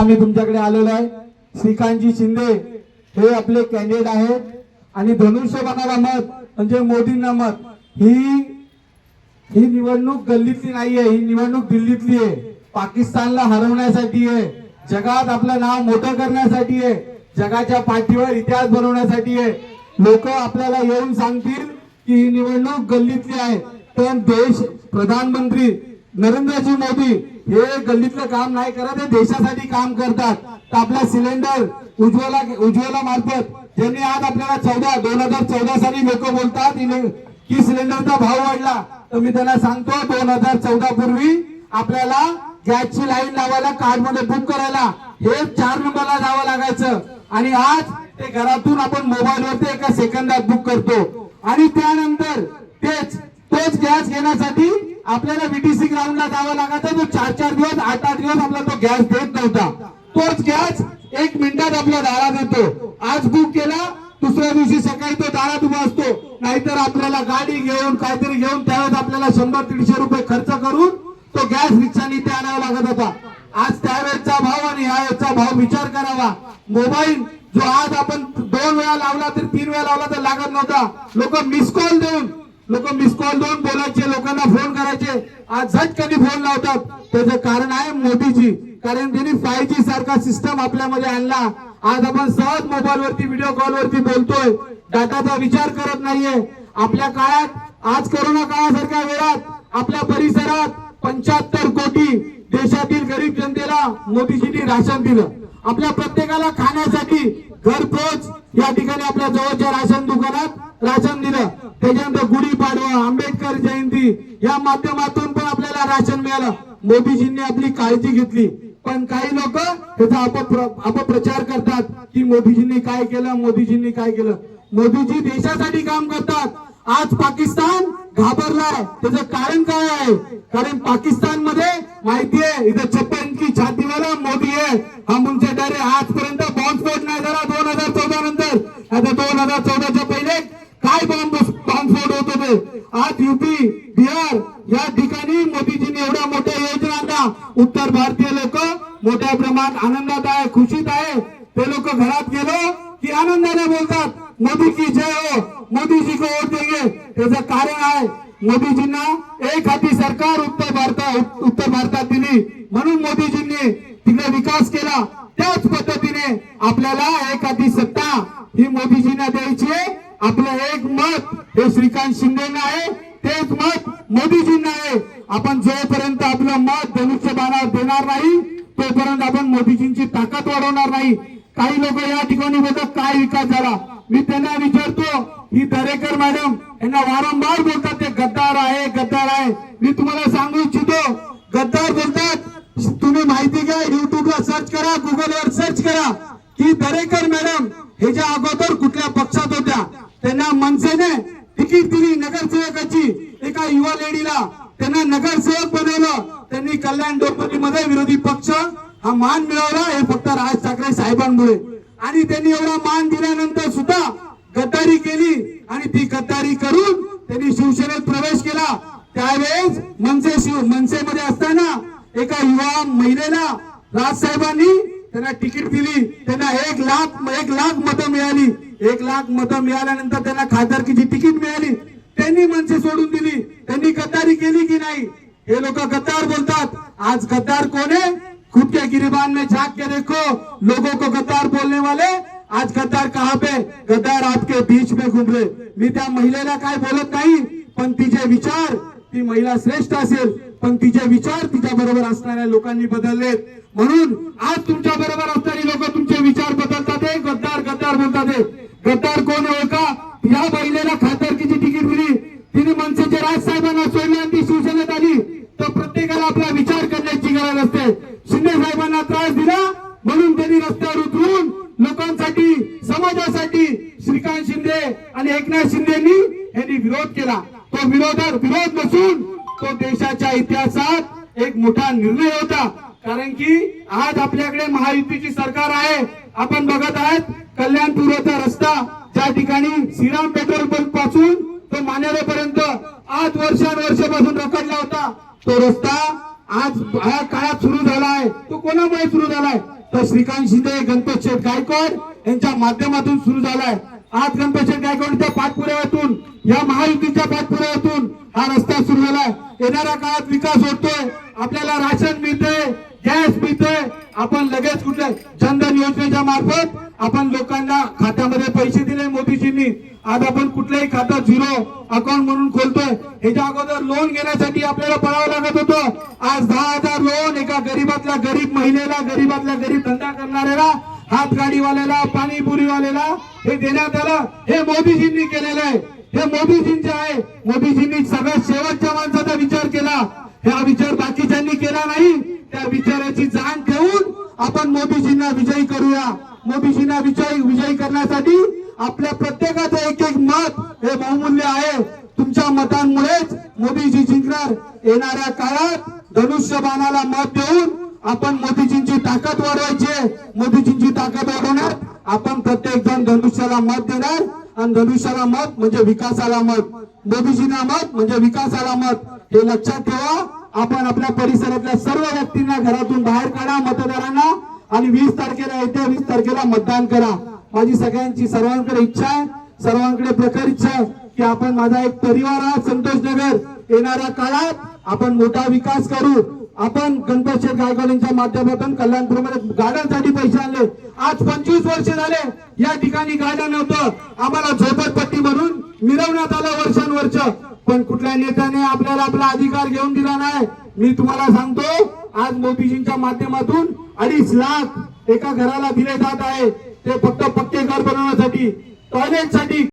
आम्ही तुमच्याकडे आलेलो आहे. श्रीकांतजी शिंदे हे आपले कॅन्डिडेट आहेत. आणि धनुष्यबाणाला मत म्हणजे मोदींना मत. ही ही निवडणूक गल्लीतली नाहीये ही निवडणूक दिल्लीतली आहे. पाकिस्तानला हरवण्यासाठी आहे. जगात आपलं नाव मोठं करण्यासाठी आहे. जगाच्या पाठीवर इतिहास बनवण्यासाठी आहे. लोक आपल्याला येऊन सांगतील की ही निवडणूक गल्लीतली आहे. पण देश प्रधानमंत्री नरेंद्रजी मोदी हे गल्लीतलं काम नाही करत हे देशासाठी काम करतात. तर आपला सिलेंडर उज्ज्वला उज्ज्वला मार्फत ज्यांनी आज आपल्याला चौदा दोन हजार चौदा साली लोक बोलतात की सिलेंडरचा भाव वाढला तर मी त्यांना सांगतो दोन हजार चौदा पूर्वी आपल्याला गॅसची लाईन लावायला कार्डमध्ये बुक करायला हे चार नंबरला जावं लागायचं. आणि आज ते घरातून आपण मोबाईल वरती एका सेकंदात बुक करतो. आणि त्यानंतर तेच तोच गॅस घेण्यासाठी आपल्याला बीटीसी ग्राउंडला जावं लागायचं तो चार चार दिवस आठ आठ दिवस आपला तो गॅस देत नव्हता. तोच गॅस एक मिनिटात आपल्या दारात येतो. आज बुक केला दुसऱ्या दिवशी सकाळी तो दारात उभा असतो. नाहीतर आपल्याला गाडी घेऊन काहीतरी घेऊन त्यावेळेस आपल्याला शंभर दीडशे रुपये खर्च करून तो गॅस रिक्षाने इथे आणावा लागत होता. आज त्यावेळेचा भाव आणि ह्या भाव विचार करावा. मोबाईल जो आज आपण दोन वेळा लावला तर तीन वेळा लावला तर लागत नव्हता. लोक मिस कॉल देऊन लोक मिस कॉल देऊन बोलायचे लोकांना फोन करायचे. आज झटकनी फोन लावतात. त्याचं कारण आहे मोदीजी. कारण त्यांनी फाय जी सारखा सिस्टम आपल्यामध्ये आणला. आज आपण सहज मोबाईल वरती व्हिडिओ कॉल वरती बोलतोय. डाटाचा विचार करत नाहीये. आपल्या काळात आज कोरोना काळासारख्या वेळात आपल्या परिसरात पंच्याहत्तर कोटी देशातील गरीब जनतेला मोदीजींनी राशन दिलं. आपल्या प्रत्येकाला खाण्यासाठी घरपोच या ठिकाणी आपल्या जवळच्या राशन दुकानात राशन दिलं. त्याच्यानंतर गुढीपाडवा आंबेडकर जयंती या माध्यमातून पण आपल्याला राशन मिळालं. मोदीजींनी आपली काळजी घेतली. पण काही लोक त्याचा अपप्रचार करतात की मोदीजींनी काय केलं मोदीजींनी काय केलं. मोदीजी देशासाठी काम करतात. आज पाकिस्तान घाबरलाय. त्याचं कारण काय आहे? कारण पाकिस्तानमध्ये माहिती आहे इथं छप्पन की छातीवाला मोदी आहे. हा उनसे डायरेक्ट आजपर्यंत बॉम्बस्फोट नाही झाला दोन हजार चौदा नंतर. आता दोन हजार चौदाच्या पहिले बॉम्बस्फोट आज युपी बिहार या ठिकाणी मोदीजींनी एवढ्या मोठ्या योजनांना उत्तर भारतीय लोक मोठ्या प्रमाणात आनंदात आहे खुशीत आहे. ते लोक घरात गेलो की आनंदाने बोलतात मोदी की जय हो मोदीजी को वोट देंगे. त्याचं कारण आहे मोदीजींना एक हाती सरकार उत्तर भारतात उत्तर भारतात दिली. म्हणून मोदीजींनी तिकडे विकास केला. त्याच पद्धतीने आपल्याला एक हाती सत्ता ही मोदीजींना द्यायची आहे. आपलं एक मत हे श्रीकांत शिंदेना आहे तेच मत मोदीजींना आहे. आपण जोपर्यंत आपलं मत धनुष्यबाणावर देणार नाही तोपर्यंत आपण मोदीजींची ताकद वाढवणार नाही. काही लोक या ठिकाणी बोलतात काय विकास झाला? मी त्यांना विचारतो ही दरेकर मॅडम यांना वारंवार बोलतात ते गद्दार आहे गद्दार आहे. मी तुम्हाला सांगू इच्छितो गद्दार बोलतात. तुम्ही माहिती घ्या युट्यूबला सर्च करा गुगलवर सर्च करा की दरेकर मॅडम हे ज्या अगोदर कुठल्या पक्षात होत्या त्यांना मनसेने तिकीट दिली नगरसेवकाची एका युवा लेडीला त्यांना नगरसेवक बनवलं. त्यांनी कल्याण डोंबिवलीमध्ये विरोधी पक्ष हा मान मिळवला. हे फक्त राज ठाकरे साहेबांमुळे. आणि त्यांनी एवढा मान दिल्यानंतर सुद्धा गद्दारी केली. आणि ती गद्दारी करून त्यांनी शिवसेनेत प्रवेश केला. त्यावेळेस मनसे शिव मनसेमध्ये असताना एका युवा महिलेला राज साहेबांनी त्यांना तिकीट दिली. त्यांना एक लाख एक लाख मतं मिळाली. एक लाख मतं मिळाल्यानंतर त्यांना खासदारकीची तिकीट मिळाली. त्यांनी मनसे सोडून दिली. त्यांनी गद्दारी केली की नाही? हे लोक गद्दार बोलतात. आज गद्दार कोण आहे? खुद के गिरिबान में झांक के देखो. लोगों को गद्दार बोलने वाले आज गद्दार कहा पे? गद्दार आपके बीच में घूम रहे. मी त्या महिलेला काय बोलत नाही पण तिचे विचार ती महिला श्रेष्ठ असेल पण तिचे विचार तिच्या बरोबर असणाऱ्या लोकांनी बदललेत. म्हणून आज तुमच्या बरोबर असणारी लोक तुमचे विचार बदलतात हे गद्दार गद्दार बोलतात त्रास दिला म्हणून त्यांनी रस्त्यावर उतरून लोकांसाठी समाजासाठी श्रीकांत शिंदे आणि एकनाथ शिंदेनी यांनी विरोध केला. तो विरोधात विरोध नसून तो देशाच्या इतिहासात एक मोठा निर्णय होता. कारण की आज आपल्याकडे महायुतीची सरकार आहे. आपण बघत आहात कल्याण पूर्वचा रस्ता ज्या ठिकाणी श्रीराम पेट्रोल पंपपासून तो मानेरेपर्यंत आठ वर्षानुवर्षापासून रखडला होता. तो रस्ता आज या काळात सुरू झालाय तो कोणामुळे सुरू झालाय? तर श्रीकांत शिंदे गणपत शेठ गायकवाड यांच्या माध्यमातून सुरू झालाय. आज गणपत शेठ गायकवाडच्या पाठपुराव्यातून या महायुतीच्या पाठपुराव्यातून हा रस्ता सुरू झालाय. येणाऱ्या काळात विकास होतोय आपल्याला राशन मिळतंय गॅस मिळतंय आपण लगेच कुठल्या जनधन योजनेच्या मार्फत आपण लोकांना खात्या पैसे मोदीजींनी आज आपण कुठलंही खातं झिरो अकाउंट म्हणून खोलतोय. ह्याच्या अगोदर लोन घेण्यासाठी आपल्याला पळावं लागत होतं. आज दहा हजार लोन एका गरीबातल्या गरीब महिलेला गरीबातल्या गरीब धंदा करणाऱ्याला हातगाडीवाल्याला पाणीपुरीवाल्याला हे देण्यात आलं. हे मोदीजींनी केलेलं आहे. हे मोदीजींचे आहे. मोदीजींनी सगळ्यात शेवटच्या माणसाचा विचार केला. हा विचार बाकीच्यांनी केला नाही. त्या विचाराची जाण ठेवून आपण मोदीजींना विजयी करूया. मोदीजींना विजयी विजयी करण्यासाठी आपल्या प्रत्येकाचं एक एक मत हे बहुमूल्य आहे. तुमच्या मतांमुळेच मोदीजी जिंकणार. येणाऱ्या काळात धनुष्यबाणाला मत देऊन आपण मोदीजींची ताकद वाढवायची मोदीजींची ताकद वाढवणार. आपण प्रत्येक जण धनुष्याला मत देणार. आणि धनुष्याला मत म्हणजे विकासाला मत. मोदीजींना मत म्हणजे विकासाला मत. हे लक्षात ठेवा. आपण आपल्या परिसरातल्या सर्व व्यक्तींना घरातून बाहेर काढा मतदारांना. आणि वीस तारखेला येते वीस तारखेला मतदान करा. माझी सगळ्यांची सर्वांकडे इच्छा आहे सर्वांकडे प्रखर इच्छा आहे की आपण माझा एक परिवार आहात संतोष नगर. येणाऱ्या काळात आपण मोठा विकास करू. आपण गणपत शेठ गायकवाडांच्या माध्यमातून कल्याणपूरमध्ये गार्डनसाठी पैसे आणले. आज पंचवीस वर्ष झाले या ठिकाणी गार्डन नव्हतं. आम्हाला झोपडपट्टी म्हणून मिरवण्यात आलं वर्षानुवर्ष. पण कुठल्या नेत्याने आपल्याला आपला अधिकार घेऊन दिला नाही मी तुम्हाला सांगतो आज मोदीजींच्या माध्यमातून अडीच लाख एका घराला दिले जात आहे. ते फक्त पक्के घर बनवण्यासाठी टॉयलेटसाठी